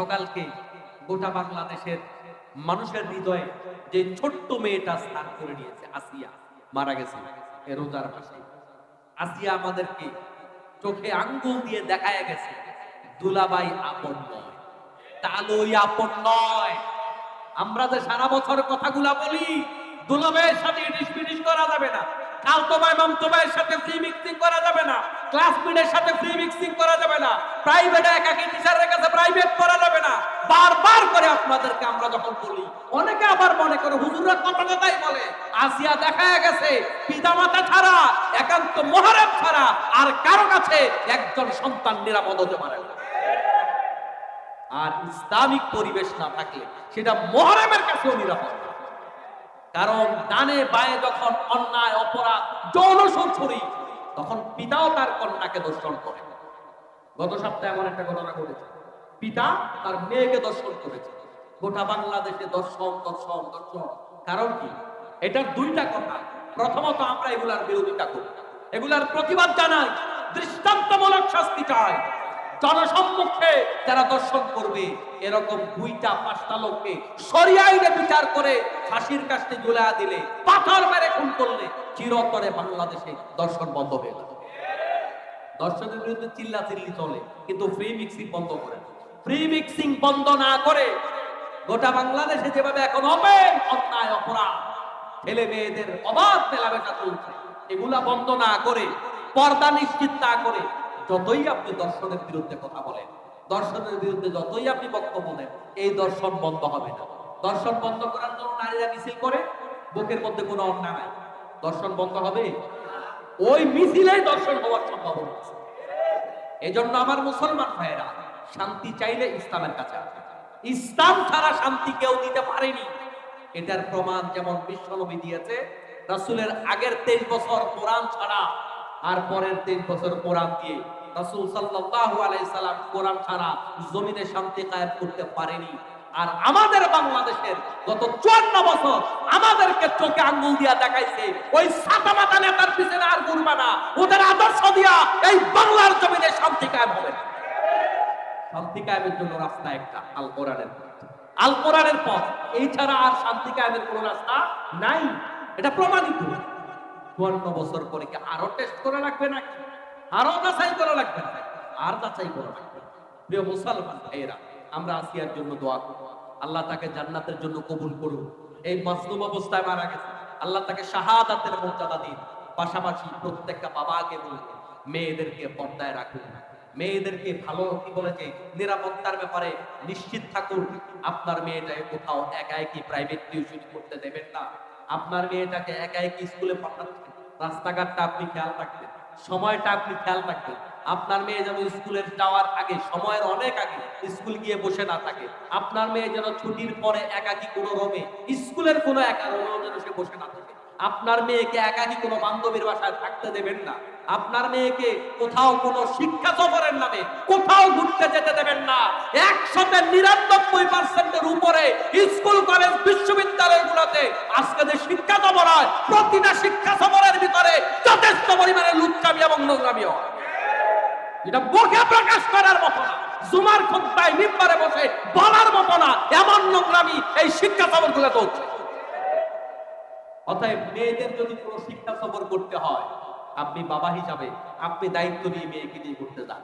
গতকালকে গোটা বাংলাদেশের মানুষের হৃদয়ে যে ছোট্ট মেয়েটা স্থান করে নিয়েছে, আসিয়া মারা গেছে রোজার মাসে। আসিয়া আমাদেরকে চোখে আঙ্গুল দিয়ে দেখায় গেছে দুলাবাই আপন নয়, তালই আপন নয়। আমরা যে সারা বছর কথাগুলা বলি, দুলাভাইয়ের সাথে পিটিস করা যাবে না খালতো ভাই মামতো ভাইয়ের সাথে ফ্রি মিক্সিং করা যাবে না ক্লাসমেটের সাথে ফ্রি মিক্সিং করা যাবে না প্রাইভেটে একাকি টিচারের কাছে প্রাইভেট করা যাবে না বারবার করে আপনাদেরকে আমরা যখন বলি, অনেকে আবার মনে করে, হুজুরের কথা কথাই বলে, আসিয়া দেখা গেছে, পিতামাতা ছাড়া, একান্ত মহারাম ছাড়া, আর কারও কাছে একজন সন্তান নিরাপদ হতে পারে আর ইসলামিক পরিবেশ না থাকলে সেটা মহরমের কাছেও নিরাপদ কারণ ডানে বায়ে যখন অন্যায়, অপরাধ, যৌন ছড়ি তখন পিতাও তার কন্যাকে দর্শন করে। গত সপ্তাহে এমন একটা ঘটনা ঘটেছে। পিতা তার মেয়েকে দর্শন করেছে। গোটা বাংলাদেশে দর্শন দর্শন দর্শন কারণ কি? এটার দুইটা কথা। প্রথমত আমরা এগুলার বিরোধিতা করি। এগুলার প্রতিবাদ জানাই, দৃষ্টান্তমূলক শাস্তি চাই। জনসম্মুখে যারা দর্শন করবে, এরকম দুইটা পাঁচটা লোককে সরিয়াইনে বিচার করে ফাঁসির কাছে ঝুলা দিলে, পাথর মেরে খুন করলে চিরতরে বাংলাদেশে দর্শন বন্ধ হয়ে যাবে। দর্শকের বিরুদ্ধে চিল্লা চিল্লি চলে, কিন্তু ফ্রি মিক্সিং বন্ধ করে ফ্রি মিক্সিং বন্ধ না করে গোটা বাংলাদেশে যেভাবে এখন অপেন অন্যায় অপরাধ, ছেলে মেয়েদের অবাধ মেলামেশা চলছে, এগুলা বন্ধ না করে, পর্দা নিশ্চিত না করে, যতই আপনি দর্শনের বিরুদ্ধে কথা বলেন, দর্শনের বিরুদ্ধে যতই আপনি বক্তব্য দেন, এই দর্শন বন্ধ হবে না। দর্শন বন্ধ করার জন্য নারীরা মিছিল করে, বুকের মধ্যে কোনো অন্যায় নাই। দর্শন বন্ধ হবে? ওই মিছিলেই দর্শন হওয়ার সম্ভাবনা আছে। এজন্য আমার মুসলমান ভাইয়েরা, শান্তি চাইলে ইসলামের কাছে আসে। ইসলাম ছাড়া শান্তি কেউ দিতে পারেনি। এটার প্রমাণ যেমন বিশ্বনবী দিয়েছে, রাসূলের আগের তেইশ বছর কোরআন ছাড়া, আর পরের তেইশ বছর কোরআন দিয়ে। রাসূল সাল্লাল্লাহু আলাইহি সাল্লাম কোরআন ছাড়া জমিনে শান্তি কায়েম করতে পারেনি। আর আমাদের বাংলাদেশের গত চুয়ান্ন বছর আমাদেরকে চোখে আঙ্গুল দিয়া দেখাইছে, ওই সাতা মাতা নেতার পিছনে আর ঘুরবা না। ওদের আদর্শ দিয়া এই বাংলার জমিনে শান্তি কায়েম হবে। শান্তি কায়েমের জন্য রাস্তা একটা আল কোরআনের আল কোরআনের পথ, এই ছাড়া আর শান্তি কায়েমের কোনো রাস্তা নাই। এটা প্রমাণিত। চুয়ান্ন বছর পরে কি আরও টেস্ট করে রাখবে নাকি? আরও যাচাই করা লাগবে আর যাচাই করা লাগবে প্রিয় মুসলমান, ভাইয়েরা, আমরা আসিয়ার জন্য দোয়া করব। আল্লাহ তাকে জান্নাতের জন্য কবুল করুন এই মাসলুম অবস্থায় মারা গেছে। আল্লাহ তাকে শাহাদাতের মর্যাদা দিন। পাশাপাশি প্রত্যেকটা বাবাকে বলুন, মেয়েদেরকে পর্দায় রাখুন। মেয়েদেরকে ভালো কি বলেছে? নিরাপত্তার ব্যাপারে নিশ্চিত থাকুন। আপনার মেয়েটাকে কোথাও একা একই প্রাইভেট টিউশন করতে দেবেন না। আপনার মেয়েটাকে একা একই স্কুলে পাঠাচ্ছেন? রাস্তাঘাটটা আপনি খেয়াল রাখবেন। সময়টা আপনি খেয়াল রাখবেন। আপনার মেয়ে যেন স্কুলের যাওয়ার আগে, সময়ের অনেক আগে স্কুল গিয়ে বসে না থাকে। আপনার মেয়ে যেন ছুটির পরে একাকি কোনো রোমে স্কুলের কোনো একা রমেও যেন সে বসে না থাকে। আপনার মেয়েকে একাকি কোনো বান্ধবীর বাসায় থাকতে দেবেন না। আপনার মেয়েকে কোথাও কোনো শিক্ষা সফরের নামে কোথাও ঘুরতে যেতে দেবেন না। একসাথে নিরানব্বই পার্সেন্টের উপরে স্কুল, কলেজ বিশ্ববিদ্যালয় গুলোতে আজকে যে শিক্ষা সফর হয়, প্রতিটা শিক্ষা সফরের ভিতরে যথেষ্ট পরিমাণে লুচ্চামি এবং নোংরামি হয়। এটা মুখে প্রকাশ করার মতো না। জুমার খুদ্ায় মিম্বারে বসে বলার মতো না, এমন নোংরামি এই শিক্ষা সফরগুলো হচ্ছে। অতএব মেয়েদের যদি কোনো শিক্ষা সফর করতে হয় আপনি বাবা হিসাবে আপনি দায়িত্ব নিয়ে মেয়েকে নিয়ে ঘুরতে যান।